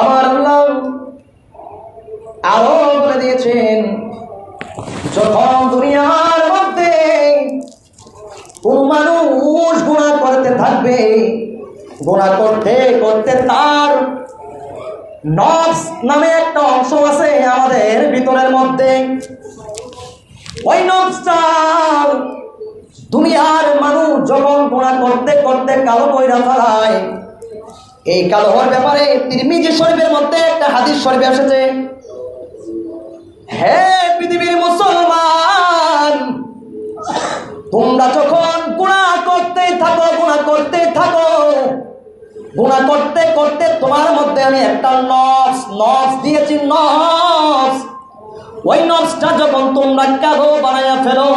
আমার আল্লাহ আরও বলে দিয়েছেন, যখন দুনিয়ার মধ্যে কোন মানুষ গুণা করতে থাকবে গুণা করতে করতে তার নফস নামে একটা অংশ আছে আমাদের ভিতরের মধ্যে। ওই নফসটা দুনিয়ার মানুষ যখন গুণা করতে করতে কালো কইরা ফেলায় এই কালো হওয়ার ব্যাপারে তিরমিজি শরীফের মধ্যে একটা হাদিস শরীফে এসেছে। হে পৃথিবীর মুসলমান, তোমরা যখন গুণা করতে থাকো, গুণা করতে থাকো, গুণা করতে করতে তোমার মধ্যে আমি একটা নফস নফস দিয়েছি নফস ওই নফসটা যখন তোমরা কালো বানাইয়া ফেলো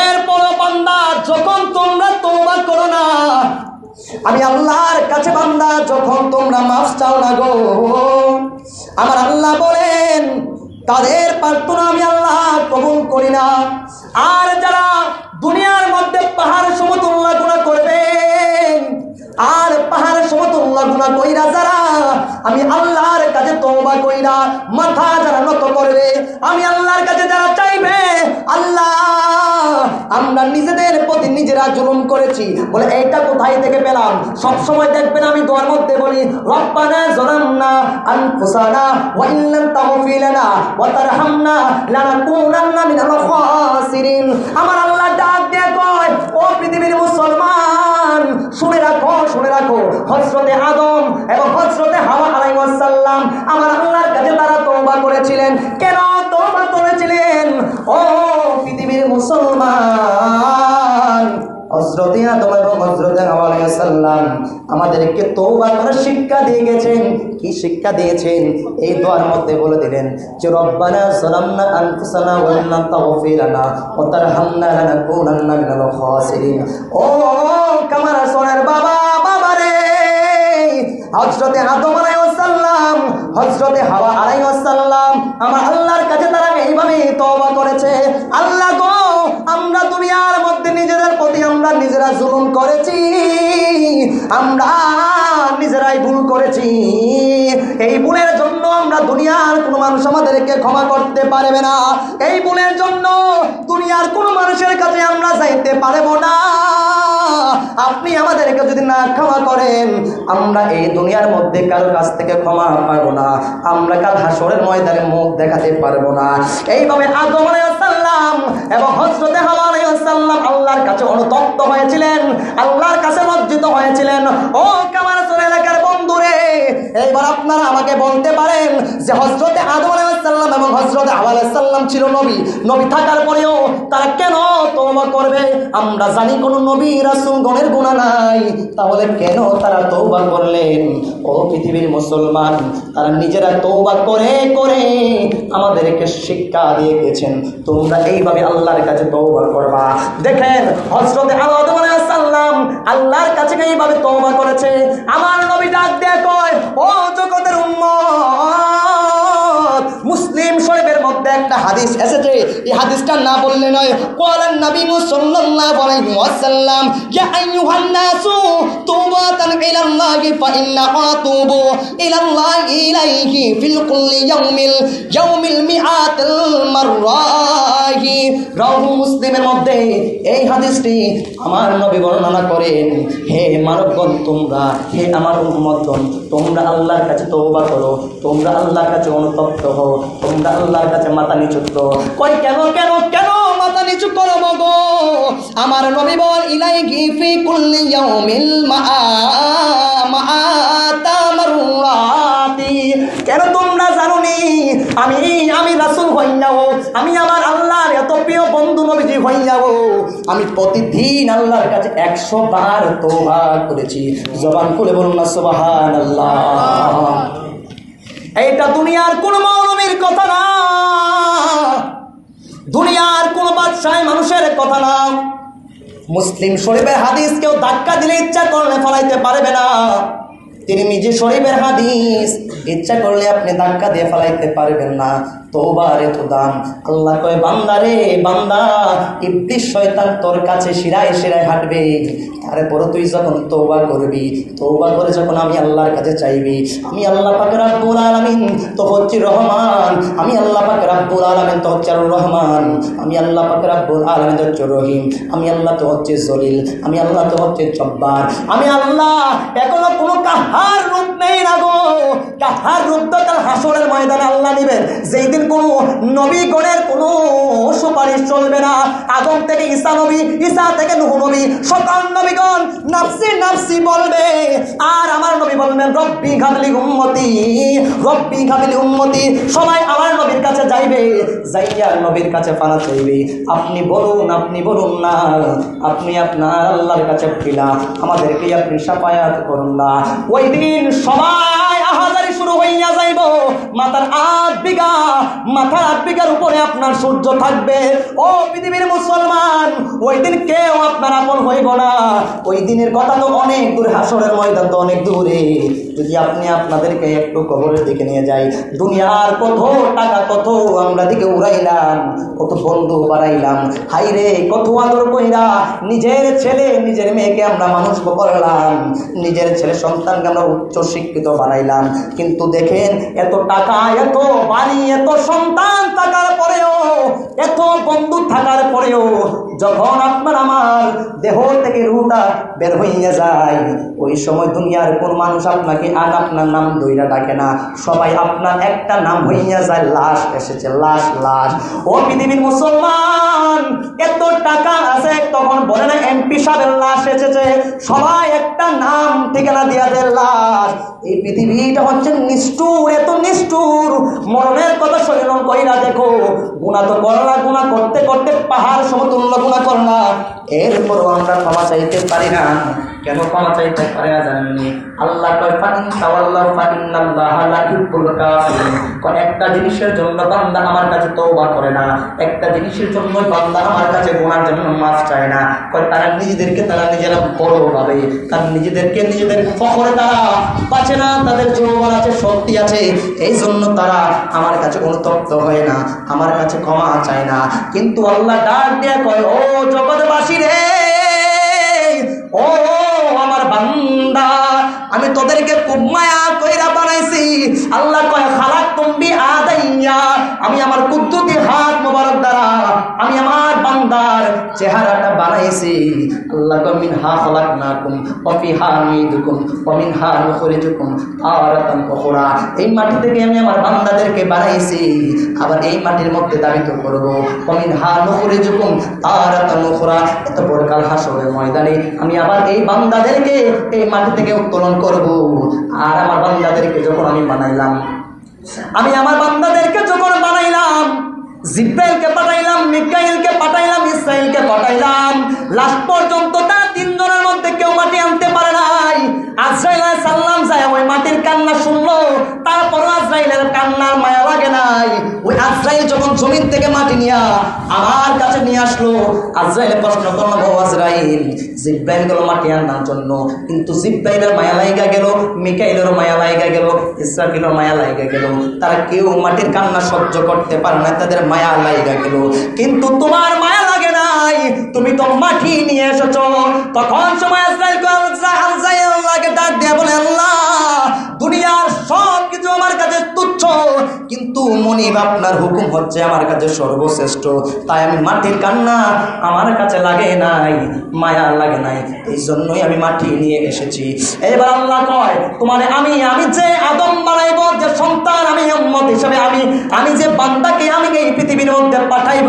এরপর বান্দা, যখন তোমরা তোবা করো না আমি আল্লাহর কাছে বান্দা, যখন তোমরা মাফ চাও না গো। আমার আল্লাহ বলেন, তাদের প্রার্থনা আমি আল্লাহ কবুল করি না। আর যারা দুনিয়ার মধ্যে পাহাড় সমতুল্লা গুণা করবে আর পাহাড় সমতুল্য গুণা কইরা যারা, আমি আল্লাহর কাছে তওবা কইরা মাথা যারা নত করবে, আমি আল্লাহর কাছে যারা চাইবে, আল্লাহ, আমরা নিজেদের প্রতি নিজেরা জুলুম করেছি। বলে, এইটা কোথায় থেকে পেলাম? সব সময় দেখবেন আমি দোয়ার মধ্যে বলি, রব্বানা জালামনা আনফুসানা ওয়া ইল্লাম তাগফির লানা ওয়া তারহামনা লানাকুনান্না মিনাল খাসিরিন। আমার আল্লাহ ডাক দিয়ে কয়, ও পৃথিবীর মুসলমান শুনে রাখো শুনে রাখো। হজরতে আদম এবং হজরতে হাওয়া আলাইহিস সালাম আমার আল্লাহর কাছে তারা তওবা করেছিলেন। কেন তওবা করেছিলেন? ও পৃথিবীর মুসলমান হজরতে আদম এবং হজরতে হাওয়া আলাইহিস সালাম আমাদেরকে তওবা করার শিক্ষা দিয়ে গেছেন। কি শিক্ষা দিয়েছেন? এই দোয়ার মধ্যে বলে দিলেন যে, রব্বানা যালামনা আনফুসানা ওয়া তাগফির লানা ওয়া তারহামনা লানাকুনান্না মিনাল খাসিরিন। ও কামার সোনার বাবা বাবা রে। হজরতে আদম আলাইহিসসালাম, হজরতে হাওয়া আলাইহিসসালাম, আমার আল্লাহর কাছে তারা এইভাবে তওবা করেছে। আল্লাহ গো, আমরা দুনিয়ার মধ্যে নিজেদের প্রতি আমরা নিজেরা জুলুম করেছি। আমরা নিজেরাই ভুল করেছি। এই ভুলের আমরা দুনিয়ার কোনো মানুষ আমাদেরকে ক্ষমা করতে পারবে না। এই ভুলের জন্য দুনিয়ার কোনো মানুষের কাছে আমরা যাইতে পারব না। আপনি আমাদেরকে যদি না ক্ষমা করেন, আমরা এই দুনিয়ার মধ্যে কারোর কাছ থেকে ক্ষমা পাবো না। আমরা কাল হাসরের ময়দানে মুখ দেখাতে পারব না। এইভাবে আদম আলাইহিসসালাম এবং হযরতে হাওয়া আলাইহিসসালাম আল্লাহর কাছে অনুতপ্ত হয়েছিলেন, আল্লাহর কাছে লজ্জিত হয়েছিলেন। ও কামার বন্ধুরে এইবার আপনারা আমাকে বলতে পারেন যে হজরতে আদম আলাইসাল্লাম এবং হজরতে হাওয়া আলাইসাল্লাম ছিল নবী। নবী থাকার পরেও তারা কেন তওবা করবে? আমরা জানি কোনো নবী, রাসূলগণের গুনাহ নাই। তাহলে কেন তারা তওবা করলেন? ও পৃথিবীর মুসলমান, তারা নিজেরা তওবা করে করে আমাদেরকে শিক্ষা দিয়ে গেছেন তোমরা এইভাবে আল্লাহর কাছে তওবা করবা। দেখেন হজরতে আদম আলাইসাল্লাম আল্লাহর কাছে এইভাবে তৌবা করেছে। আমার নবী ডাক দিয়ে কয় একটা হাদিস এসেছে। এই হাদিসটা না বললে নয়। কোয়ালান নবী সাল্লাল্লাহু আলাইহি ওয়াসাল্লাম, ইয়া আইয়ুহান নাসু তুবাতান ইলাল্লাহি ফা ইন্না আতুবু ইলাল্লাহি ইলাইহি ফিল কুল্লি ইয়াউমিল ইয়াউমিল মিআতিল মাররাহি। রাহু মুসলিমের মধ্যে এই হাদিসটি আমার নবী বর্ণনা করেন, হে মানবগণ, তোমরা, হে আমার উম্মতগণ, তোমরা আল্লাহর কাছে তওবা করো, তোমরা আল্লাহর কাছে অনুতপ্ত হও, তোমরা আল্লাহর কাছে মাথা নিচু করো। কই, কেন কেন কেন মাথা নিচু করো গো? আমার নবী বল, ইলাই গিফি কুল্লি ইয়াউমিল মা কেন তোমরা জানো নি আমি আমি রাসূল আমি আমার আল্লাহর এত প্রিয় বন্ধু নবীজি হইয়াও আমি প্রতিদিন আল্লাহর কাছে একশো বার তোবা করেছি। জবান খুলে বলুন না এইটা দুনিয়ার কোন মৌলবীর কথা না। দুনিয়ার কোন বাদশাহ মানুষের কথা না। মুসলিম শরীফের হাদিস কেউ ধাক্কা দিলে ইচ্ছা করলে ফলাইতে পারবে না। তিনি নিজে শরীফের হাদিস, ইচ্ছা করলে আপনি ধাক্কা দিয়ে ফেলাইতে পারবেন না। তোর কাছে তারপরে তুই যখন তৌবা করবি, তৌবা করে যখন আমি আল্লাহর কাছে চাইবি, আমি আল্লাহ তো হচ্ছি রহমান। আমি আল্লাহ পাক রাব্বুল তো হচ্ছে রহমান। আমি আল্লাহ পাক রাব্বুল তো হচ্ছে রহিম। আমি আল্লাহ তো হচ্ছে জলিল। আমি আল্লাহ তো হচ্ছে জব্বার। আমি আল্লাহ, এখনও কোনো কাহার রূপ নেই না কাহার রূপ তো কাল হাসরের ময়দানে আল্লাহ নেবেন যেই দিন নবীগণের কোনো সুপারিশ চলবে না। আদম থেকে ঈসা নবী, ঈসা থেকে নুহ নবী, সকল নবীগণ নাফসি নাফসি বলবে। আর আমার নবী বলবেন, রব্বি ঘাবলি উম্মতি, রব্বি ঘাবলি উম্মতি। সবাই আমার নবীর কাছে যাইবে, যাইয়া নবীর কাছে পানা চাইবে। আপনি বলুন আপনি বলুন না, আপনি আপনার আল্লাহর কাছে ফিলা। আমাদেরকে আপনি সাফায়াত করুন না। ওই দিন সবাই আহাজারি শুরু হইয়া যাইব। মাথার আধ বিঘা মাথার আট বিঘার উপরে আপনার সূর্য থাকবে। ও পৃথিবীর মুসলমান, ওই দিন কেউ আপনার আপন হইব না। ওই দিনের কথা তো অনেক দূরে, হাসরের ময়দান তো অনেক দূরে। যদি আপনি আপনাদেরকে একটু কবরের দিকে নিয়ে যাই, দুনিয়ার কত টাকা, কত আমরা দিকে উড়াইলাম, কত বন্ধু বাড়াইলাম। হাই রে কত আদর কইরা নিজের ছেলে, নিজের মেয়েকে আমরা মানুষ করলাম। নিজের ছেলে সন্তানকে আমরা উচ্চ শিক্ষিত বানাইলাম। কিন্তু দেখেন, এত টাকা, এত বাড়ি, এত সন্তান থাকার পরেও এত বন্ধু থাকার পরেও যখন আপনার আমার দেহ থেকে রুটা বের হইয়া যায়, ওই সময় দুনিয়ার কোন মানুষ আপনাকে আর আপনার নাম দইরা ডাকে না। সবাই আপনার একটা নাম হইয়া যায়, লাশ এসেছে, লাশ লাশ। ও পৃথিবীর মুসলমান, এত টাকা আছে, তখন বলে না এমপি সাহেবের লাশ এসেছে। সবাই একটা নাম ঠিকানা দিয়া দেয়, লাশ। এই পৃথিবীটা হচ্ছে নিষ্ঠুর, এত নিষ্ঠুর। মরণের কথা শরীরন কইরা দেখো গুণা তো করলা গুণা করতে করতে পাহাড় সমতুল্য গুণা করলা এরপরও আমরা ক্ষমা চাইতে পারি না। কেন ক্ষমা চাইতে পারে না? জানেননি আল্লাহ কয়, ফাইন তাওয়াল্লাহ ফাইন্নাল্লাহ লা ইউহিব্বুল কাফিরিন কয়, একটা জিনিসের জন্য বান্দা আমার কাছে তওবা করে না। একটা জিনিসের জন্য বান্দা আমার কাছে গুনার জন্য মাফ চায় না। কয়, তারা নিজেদেরকে তারা নিজেরা বড় ভাবে। তারা নিজেদেরকে নিজেদের ফখরে তারা বাঁচে না। তাদের যৌবন আছে, শক্তি আছে। এই জন্য তারা আমার কাছে অনুতপ্ত হয় না। আমার কাছে ক্ষমা চায় না। কিন্তু আল্লাহ ডাক দিয়ে কয়, ও জগৎবাসী রে! ও বান্দা, আমি তোদেরকে খুব মায়া কইরা বানাইছি। আল্লাহ কয়, খালাক তুমি আদাইয়া। আমি আমার কুদ্দুতি হাত মোবারক দ্বারা, আমি আমার বান্দার চেহারাটা বানাইছি। আল্লাহ কয় মিন হা খালাক না কুম অফি হা মিদুকুম অমিন হা নুখরিজুকুম তারাতান উখরা। এই মাটি থেকে আমি আমার বান্দাদেরকে বানাইছি। আবার এই মাটির মধ্যে দাবিত করব। অমিন হা নুখরিজুকুম তারাতান উখরা। এত বড় কাল হাসরের ময়দানে আমি আবার এই বান্দাদেরকে এই মাটি থেকে উত্তোলন করব। আর আমার বান্দাদেরকে যখন আমি বানাইলাম, আমি আমার বানাইলাম জিব্রাইলকে পাঠাইলাম, মিকাইলকে পাঠাইলাম, ইসরাইলকে পাঠাইলাম। লাস্ট পর্যন্ত তার তিনজনের মধ্যে কেউ মাটি আনতে পারে নাই। আজরাইল সালাম যায়, ওই মাটির কান্না শুনলো। আজরাইলের কান্নার মায়া লাগে নাই। ওই আজরাইল যখন জমিন থেকে মাটি নিয়া আমার কাছে নিয়ে আসলো, আজরাইলে প্রশ্ন করল বউ আজরাইল, জিব্রাইল গেল মাটি আনার জন্য। কিন্তু জিব্রাইলের মায়া লাইগা গেল, মিকাইলেরও মায়া লাইগা গেল ইসরাফিলের মায়া লাইগা গেল। তারা কেউ মাটির কান্না সহ্য করতে পারে না, তাদের মায়া লাইগা গেল। কিন্তু তোমার মায়া লাগে নাই, তুমি তো মাটি নিয়ে এসেছ। তখন সময় আজরাইল আল্লাহকে ডাক দিয়ে বলে, আল্লাহ, দুনিয়ার সব কিছু আমার কিন্তু মনিব, আপনার হুকুম হচ্ছে আমার কাছে সর্বশ্রেষ্ঠ। তাই আমি মাটির কান্না আমার কাছে লাগে নাই, মায়া লাগে নাই, এই জন্যই আমি মাটি নিয়ে এসেছি। এবার আল্লাহ কয়, তোমার আমি আমি যে আদম বানাইব, যে সন্তান আমি, উম্মত হিসাবে আমি আমি যে বান্দাকে আমি এই পৃথিবীর মধ্যে পাঠাইব,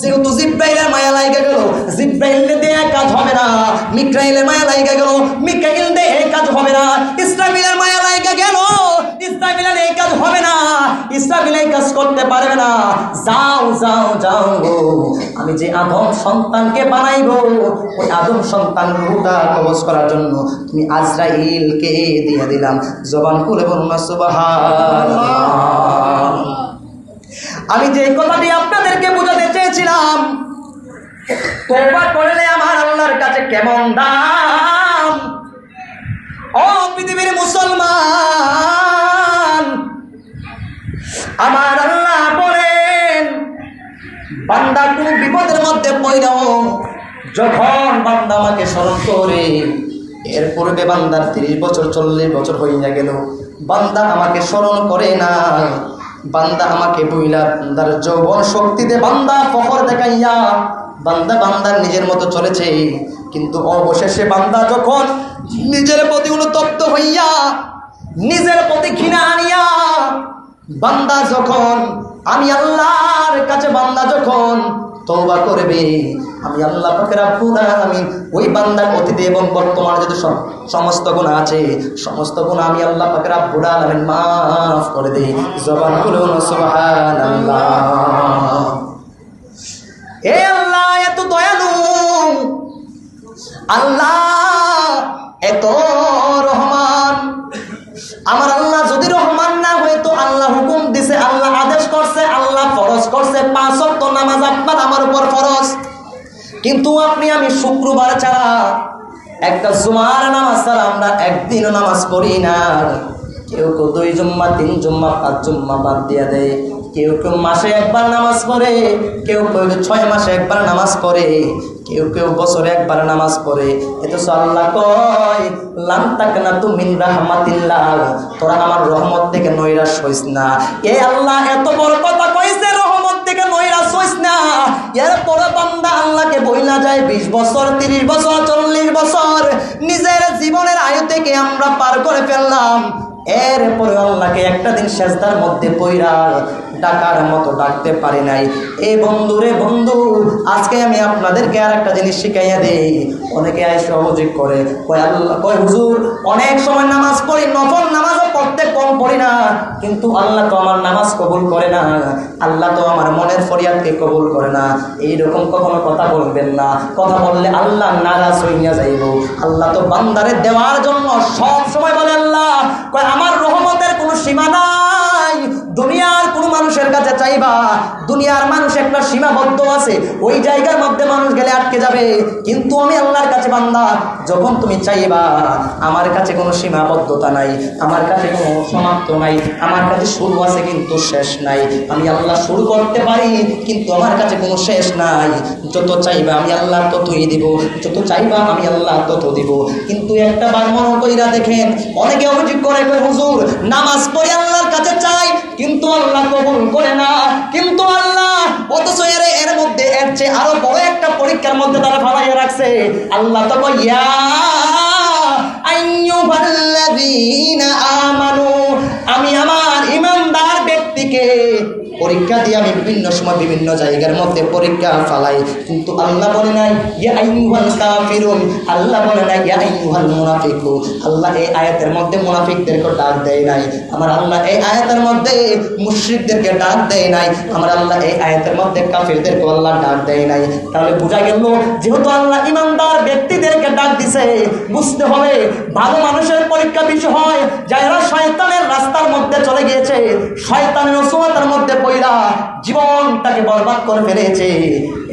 যেহেতু জিব্রাইলের মায়া লাইগা গেল, জিব্রাইল দিয়ে কাজ হবে না, মিকাইলের মায়া লাইগা গেল, মিকাইল দিয়ে কাজ হবে না, ইসরাফিলের ইসরাফিল এই কাজ করতে পারবে না। যাও যাও যাও। আমি যে আদম সন্তানকে বানাইবো, ওই আদম সন্তান রুটা কবজ করার জন্য তুমি আজরাইলকে দিয়ে দিলাম। জবান করে বলুন আমি যে কথাটি আপনাদেরকে বোঝাতে চেয়েছিলাম, তোবা করলে আমার আল্লাহর কাছে কেমন দাম? ও পৃথিবীর মুসলমান! আমার আল্লাহ বলেন, বান্দা কোন বিপদের মধ্যে পড়াও যখন বান্দা আমাকে স্মরণ করে, এর পূর্বে বান্দার তিরিশ বছর, চল্লিশ বছর হইয়া গেল, বান্দা আমাকে স্মরণ করে না। বান্দা আমাকে বইলা বান্দার যৌবন শক্তিতে বান্দা ফখর দেখাইয়া, বান্দা বান্দার নিজের মতো চলেছে। কিন্তু অবশেষে বান্দা যখন নিজের প্রতি অনুতপ্ত হইয়া, নিজের প্রতি ঘৃণা আনিয়া বান্দা যখন, আমি আল্লাহর কাছে বান্দা যখন তওবা করবে, আমি আল্লাহ পাকের আলামিন ওই বান্দার অতীতে এবং বর্তমানে সম- সমস্ত গুণা আছে, সমস্ত গুণা আমি আল্লাহ পাকের রব্বুল আলামিন মাফ করে দেই। জবান সুবহানাল্লাহ। এ আল্লাহ, এত দয়ালু। আল্লাহ, এত কিন্তু আপনি, আমি শুক্রবার ছাড়া একটা জুমার নামাজ ছাড়া আমরা একদিনও নামাজ পড়ি না। কেউ কেউ দুই জুম্মা, তিন জুম্মা, পাঁচ জুম্মা বাদ দিয়ে দেয়। কেউ কেউ মাসে একবার নামাজ পড়ে, কেউ কেউ ছয় মাসে একবার নামাজ পড়ে, কেউ কেউ বছরে একবার নামাজ পড়ে। এত আল্লাহ কয়, লাম তাক না তুমি রাহমাতিল্লাহ। তোরা আমার রহমত থেকে নৈরাশ হইস না। এ আল্লাহ, এত বড় কথা না। এর পরে বান্দা আল্লাহকে বইলা যায় বিশ বছর, তিরিশ বছর, চল্লিশ বছর। নিজের জীবনের আয়ু থেকে আমরা পার করে ফেললাম। এরপরে আল্লাহকে একটা দিন সেজদার মধ্যে পইরা ডাকার মতো ডাকতে পারি নাই। এ বন্ধু রে বন্ধু, আজকে আমি আপনাদেরকে আর একটা জিনিস শিখাইয়া দেই। অনেকে আয় সহযোগ করে। কয় আল্লাহ, কয় হুজুর, অনেক সময় নামাজ পড়ি, নফল নামাজও পড়তে কম পড়ি না, কিন্তু আল্লাহ তো আমার নামাজ কবুল করে না, আল্লাহ তো আমার মনের ফরিয়াদকে কবুল করে না। এইরকম কখনো কথা বলবেন না। কথা বললে আল্লাহ নারাজ হইয়া যাইব। আল্লাহ তো বান্দারে দেওয়ার জন্য সব সময় বলে আল্লাহ আমার রহমতের কোনো সীমা নাই। দুনিয়ার মানুষের কাছে চাইবা, দুনিয়ার মানুষ একটা সীমাবদ্ধ আছে, ওই জায়গার মধ্যে মানুষ গেলে আটকে যাবে। কিন্তু আমি আল্লাহর কাছে বান্দা, যখন তুমি চাইবা, আমার কাছে কোনো সীমাবদ্ধতা নাই, আমার কাছে কোনো সমাপ্ত নাই, আমার কাছে শুরু আছে কিন্তু শেষ নাই। আমি আল্লাহ শুরু করতে পারি, কিন্তু আমার কাছে কোনো শেষ নাই। যত চাইবা আমি আল্লাহ ততই দিব, যত চাইবা আমি আল্লাহ তত দিব। কিন্তু একটা বার মনে কইরা দেখেন, অনেকে অভিযোগ করে হুজুর, নামাজ পড়ে আল্লাহর কাছে চাই, কিন্তু আল্লাহ কবুল করে না। কিন্তু আল্লাহ, অথচ এর এর মধ্যে এর চেয়ে আরও বড় একটা পরীক্ষার মধ্যে তারা ফালাইয়া রাখছে। আল্লাহ তো ইয়া আমি আমার ইমানদার ব্যক্তিকে পরীক্ষা দিয়ে আমি বিভিন্ন সময় বিভিন্ন জায়গার মধ্যে পরীক্ষা ফালাই। কিন্তু আল্লাহ বলে নাই আল্লাহ বলে নাই, ইয়া আইয়ুহাল মুনাফিকুন। আল্লাহ এই আয়াতের মধ্যে মুনাফিকদেরকে ডাক দেয় নাই। আমার আল্লাহ এই আয়াতের মধ্যে মুশরিকদেরকে ডাক দেয় নাই। আমার আল্লাহ এই আয়াতের মধ্যে কাফিরদেরকে আল্লাহ ডাক দেয় নাই। তাহলে বোঝা গেল, যেহেতু আল্লাহ ইমানদার ব্যক্তিদেরকে ডাক দিছে, বুঝতে হবে ভালো মানুষের পরীক্ষা বেশি হয়, যারা শয়তানের রাস্তার মধ্যে চলে গিয়েছে, শয়তানের অসুমতার মধ্যে পইলা জীবনটাকে বরবাদ করে ফেলেছে।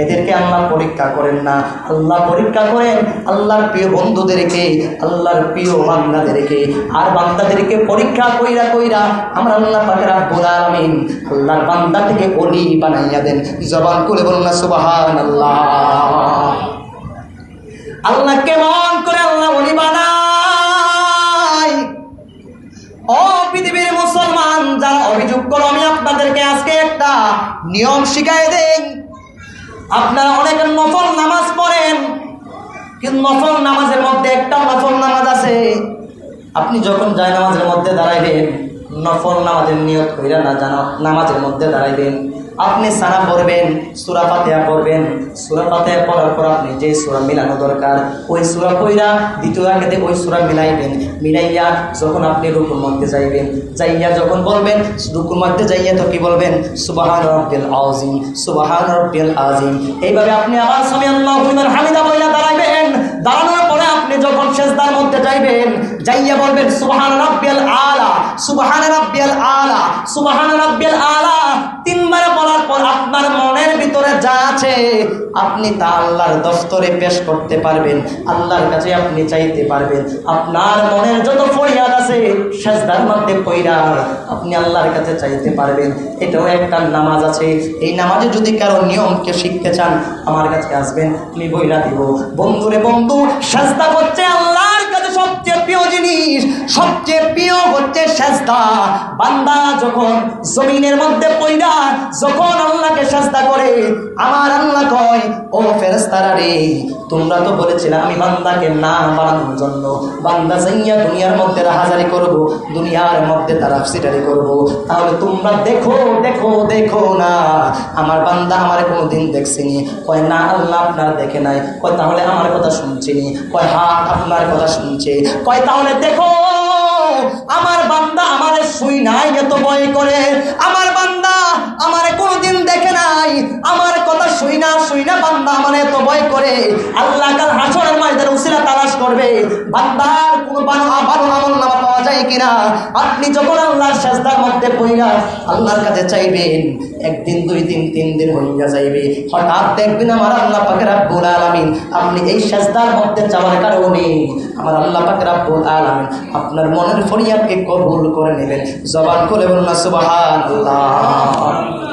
এদেরকে আল্লাহ পরীক্ষা করেন না। আল্লাহ পরীক্ষা করেন আল্লাহর প্রিয় বন্ধুদেরকে, আল্লাহর প্রিয় বান্দাদেরকে। আর বান্দাদেরকে পরীক্ষা কইরা কইরা আমরা আল্লাহ পাকের আলামিন আল্লাহর বান্দা থেকে অলি বানাইয়া দেন। জবান করে বলুন না, সুবহানাল্লাহ। আল্লাহ কেমন করে আল্লাহ অলি বানায়? ও যারা অভিযোগ করো, আমি আপনাদেরকে আজকে একটা নিয়ম শিখাই দেই। আপনারা অনেক নফল নামাজ পড়েন, কিন্তু নফল নামাজের মধ্যে একটা নফল নামাজ আছে। আপনি যখন যায় নামাজের মধ্যে দাঁড়াইবেন নফল নামাজের নিয়ত কইরা না জানা, নামাজের মধ্যে দাঁড়াইবেন আপনি সানা পড়বেন, সুরা ফাতেহা পড়বেন। সুরা ফাতেহা পড়ার পর আপনি যে সুরা মিলানো দরকার, ওই সুরা কইরা দ্বিতীয় আগে ওই সুরা মিলাইবেন। মিলাইয়া যখন আপনি রুকুর মধ্যে যাইবেন, যাইয়া যখন বলবেন, রুকুর মধ্যে যাইয়া তো কি বলবেন? সুবাহান রব্বিল আজিম সুবাহান রব্বিল আজিম এইভাবে আপনি আবার সামি আল্লাহ হামিদা বইলা দাঁড়াইবেন। দাঁড়ানোর পরে আপনি যখন শেষদার মধ্যে যাইবেন, যাইয়া বলবেন, সুবাহান রাব্বিয়াল আলা, সুবাহান রাব্বিয়াল আলা, সুবাহান রাব্বিয়াল আলা। আছে, আপনি তা আল্লাহর দফতরে পেশ করতে পারবেন, আল্লাহর কাছে আপনি চাইতে পারবেন। আপনার মনের যত ফরিয়াদ আছে, সেজদার মধ্যে কইরা আপনি আল্লাহর কাছে চাইতে পারবেন। এটাও একটা নামাজ আছে। এই নামাজে যদি কারও নিয়মকে শিখতে চান, আমার কাছে আসবেন, আমি বইরা দিব। বন্ধুরে বন্ধু, সেজদা হচ্ছে আল্লাহর কাছে সবচেয়ে প্রিয় জিনিস। সবচেয়ে প্রিয় হচ্ছে সেজদা। বান্দা যখন জমিনের মধ্যে পইরা, যখন সেজদা করে, আমার আল্লাহ কয়, ও ফেরেস্তারা রে, তোমরা তো বলেছিলে আমি বান্দাকে না বানানোর জন্য। বান্দা যাইয়া দুনিয়ার মধ্যে রাহাজারি করব, দুনিয়ার মধ্যে তারা সিটারি করব। তাহলে তোমরা দেখো দেখো দেখো না, আমার বান্দা আমার কোনোদিন দেখছিনি। কয়, না, আল্লাহ আপনার দেখে নাই। কয়, তাহলে আমার কথা শুনছিনি। কয় হাত আপনার কথা শুনছে। কয়, তাহলে দেখো, আমার বান্দা আমারে শুই নাই এত ভয় করে। আমার বান্দা আমারে কোনোদিন না বান্দা আমার এত ভয় করে? আল্লাহ কাল হাসরের ময়দানে উসিলা তালাশ করবে। বান্দার কোনো বানো ভালো আমল নামা পাওয়া যায় কিনা? আপনি যখন আল্লাহর সাজদার মধ্যে পইরা আল্লাহর কাছে চাইবেন, একদিন, দুই দিন, তিন দিন হইয়া যাইবে। হঠাৎ দেখবেন আমার আল্লাহ পাকের রাব্বুল আলামিন। আপনি এই সাজদার মধ্যে যাওয়ার কারণে আমার আল্লাহ পাকের রাব্বুল আলামিন আপনার মনের ফরিয়াদকে কবুল করে নেবেন। জবান করে বলুন সুবহানাল্লাহ।